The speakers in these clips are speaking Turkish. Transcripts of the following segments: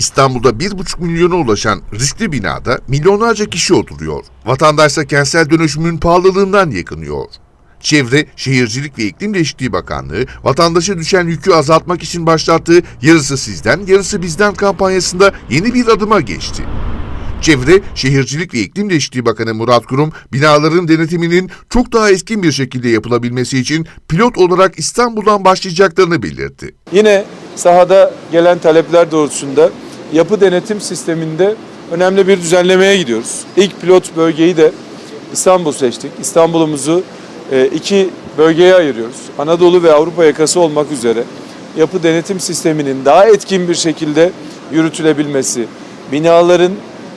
İstanbul'da 1,5 milyona ulaşan riskli binada milyonlarca kişi oturuyor. Vatandaşsa kentsel dönüşümün pahalılığından yakınıyor. Çevre, Şehircilik ve İklim Değişikliği Bakanlığı vatandaşa düşen yükü azaltmak için başlattığı yarısı sizden yarısı bizden kampanyasında yeni bir adıma geçti. Çevre, Şehircilik ve İklim Değişikliği Bakanı Murat Kurum, binaların denetiminin çok daha etkin bir şekilde yapılabilmesi için pilot olarak İstanbul'dan başlayacaklarını belirtti. Yine sahada gelen talepler doğrultusunda yapı denetim sisteminde önemli bir düzenlemeye gidiyoruz. İlk pilot bölgeyi de İstanbul seçtik. İstanbul'umuzu e, iki bölgeye ayırıyoruz. Anadolu ve Avrupa yakası olmak üzere yapı denetim sisteminin daha etkin bir şekilde yürütülebilmesi, binaların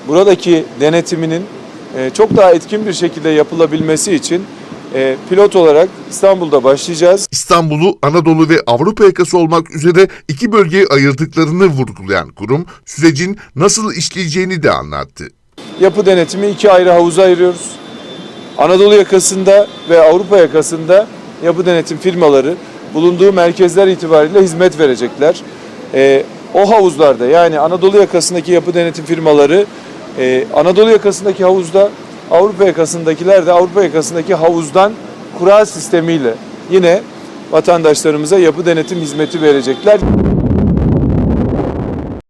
buradaki denetiminin e, çok daha etkin bir şekilde yapılabilmesi için e, pilot olarak İstanbul'da başlayacağız. İstanbul'u Anadolu ve Avrupa yakası olmak üzere iki bölgeye ayırdıklarını vurgulayan kurum, sürecin nasıl işleyeceğini de anlattı. Yapı denetimi iki ayrı havuza ayırıyoruz. Anadolu yakasında ve Avrupa yakasında yapı denetim firmaları bulunduğu merkezler itibariyle hizmet verecekler. Ee, o havuzlarda yani Anadolu yakasındaki yapı denetim firmaları e, Anadolu yakasındaki havuzda Avrupa yakasındakiler de Avrupa yakasındaki havuzdan kura sistemiyle yine vatandaşlarımıza yapı denetim hizmeti verecekler.